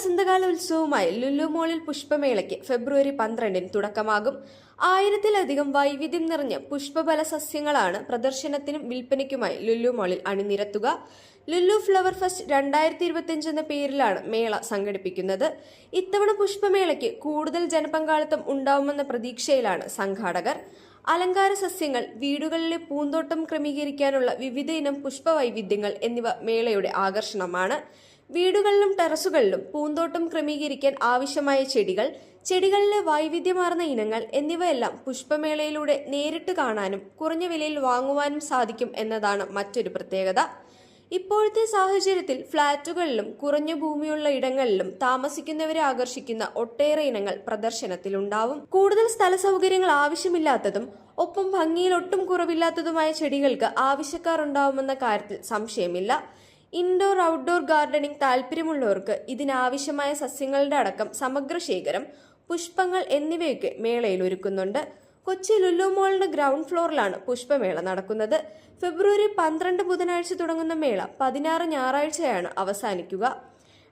വസന്തകാല ഉത്സവമായി ലുലു മോളിൽ പുഷ്പമേളയ്ക്ക് ഫെബ്രുവരി പന്ത്രണ്ടിന് തുടക്കമാകും. ആയിരത്തിലധികം വൈവിധ്യം നിറഞ്ഞ പുഷ്പഫല സസ്യങ്ങളാണ് പ്രദർശനത്തിനും വിൽപ്പനയ്ക്കുമായി ലുലു മോളിൽ അണിനിരത്തുക. ലുലു ഫ്ലവർ ഫെസ്റ്റ് രണ്ടായിരത്തി ഇരുപത്തിയഞ്ച് എന്ന പേരിലാണ് മേള സംഘടിപ്പിക്കുന്നത്. ഇത്തവണ പുഷ്പമേളയ്ക്ക് കൂടുതൽ ജനപങ്കാളിത്തം ഉണ്ടാവുമെന്ന പ്രതീക്ഷയിലാണ് സംഘാടകർ. അലങ്കാര സസ്യങ്ങൾ വീടുകളിലെ പൂന്തോട്ടം ക്രമീകരിക്കാനുള്ള വിവിധ ഇനം പുഷ്പവൈവിധ്യങ്ങൾ എന്നിവ മേളയുടെ ആകർഷണമാണ്. വീടുകളിലും ടെറസുകളിലും പൂന്തോട്ടം ക്രമീകരിക്കാൻ ആവശ്യമായ ചെടികൾ ചെടികളിലെ വൈവിധ്യമാർന്ന ഇനങ്ങൾ എന്നിവയെല്ലാം പുഷ്പമേളയിലൂടെ നേരിട്ട് കാണാനും കുറഞ്ഞ വിലയിൽ വാങ്ങുവാനും സാധിക്കും എന്നതാണ് മറ്റൊരു പ്രത്യേകത. ഇപ്പോഴത്തെ സാഹചര്യത്തിൽ ഫ്ളാറ്റുകളിലും കുറഞ്ഞ ഭൂമിയുള്ള ഇടങ്ങളിലും താമസിക്കുന്നവരെ ആകർഷിക്കുന്ന ഒട്ടേറെ ഇനങ്ങൾ പ്രദർശനത്തിലുണ്ടാവും. കൂടുതൽ സ്ഥല സൗകര്യങ്ങൾ ആവശ്യമില്ലാത്തതും ഒപ്പം ഭംഗിയിൽ ഒട്ടും കുറവില്ലാത്തതുമായ ചെടികൾക്ക് ആവശ്യക്കാർ ഉണ്ടാവുമെന്ന കാര്യത്തിൽ സംശയമില്ല. ഇൻഡോർ ഔട്ട്ഡോർ ഗാർഡനിംഗ് താല്പര്യമുള്ളവർക്ക് ഇതിനാവശ്യമായ സസ്യങ്ങളുടെ അടക്കം സമഗ്ര ശേഖരം പുഷ്പങ്ങൾ എന്നിവയൊക്കെ മേളയിൽ ഒരുക്കുന്നുണ്ട്. കൊച്ചി ലുലു മോളിന്റെ ഗ്രൗണ്ട് ഫ്ലോറിലാണ് പുഷ്പമേള നടക്കുന്നത്. ഫെബ്രുവരി പന്ത്രണ്ട് ബുധനാഴ്ച തുടങ്ങുന്ന മേള പതിനാറ് ഞായറാഴ്ചയാണ് അവസാനിക്കുക.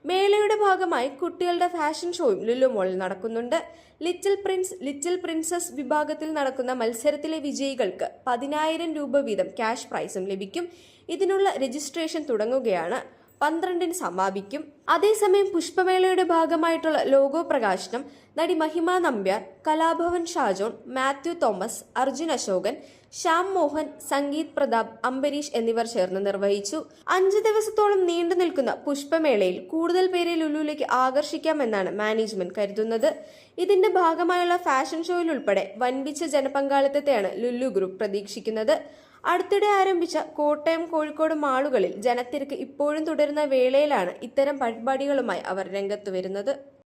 മേളയുടെ ഭാഗമായി കുട്ടികളുടെ ഫാഷൻ ഷോയും ലുലു മോളിൽ നടക്കുന്നുണ്ട്. ലിറ്റിൽ പ്രിൻസ് ലിറ്റിൽ പ്രിൻസസ് വിഭാഗത്തിൽ നടക്കുന്ന മത്സരത്തിലെ വിജയികൾക്ക് പതിനായിരം രൂപ വീതം ക്യാഷ് പ്രൈസും ലഭിക്കും. ഇതിനുള്ള രജിസ്ട്രേഷൻ തുടങ്ങുകയാണ്. പന്ത്രണ്ടിന് സമാപിക്കും. അതേസമയം പുഷ്പമേളയുടെ ഭാഗമായിട്ടുള്ള ലോഗോ പ്രകാശനം നടി മഹിമ നമ്പ്യാർ കലാഭവൻ ഷാജോൺ മാത്യു തോമസ് അർജുൻ അശോകൻ ശ്യാം മോഹൻ സംഗീത് പ്രതാപ് അംബരീഷ് എന്നിവർ ചേർന്ന് നിർവഹിച്ചു. അഞ്ച് ദിവസത്തോളം നീണ്ടു നിൽക്കുന്ന പുഷ്പമേളയിൽ കൂടുതൽ പേരെ ലുലുവിലേക്ക് ആകർഷിക്കാമെന്നാണ് മാനേജ്മെന്റ് കരുതുന്നത്. ഇതിന്റെ ഭാഗമായുള്ള ഫാഷൻ ഷോയിൽ ഉൾപ്പെടെ വൻപിച്ച ജനപങ്കാളിത്തത്തെയാണ് ലുലു ഗ്രൂപ്പ് പ്രതീക്ഷിക്കുന്നത്. അടുത്തിടെ ആരംഭിച്ച കോട്ടയം കോഴിക്കോട് മാളുകളിൽ ജനത്തിരക്ക് ഇപ്പോഴും തുടരുന്ന വേളയിലാണ് ഇത്തരം പരിപാടികളുമായി അവർ രംഗത്ത് വരുന്നത്.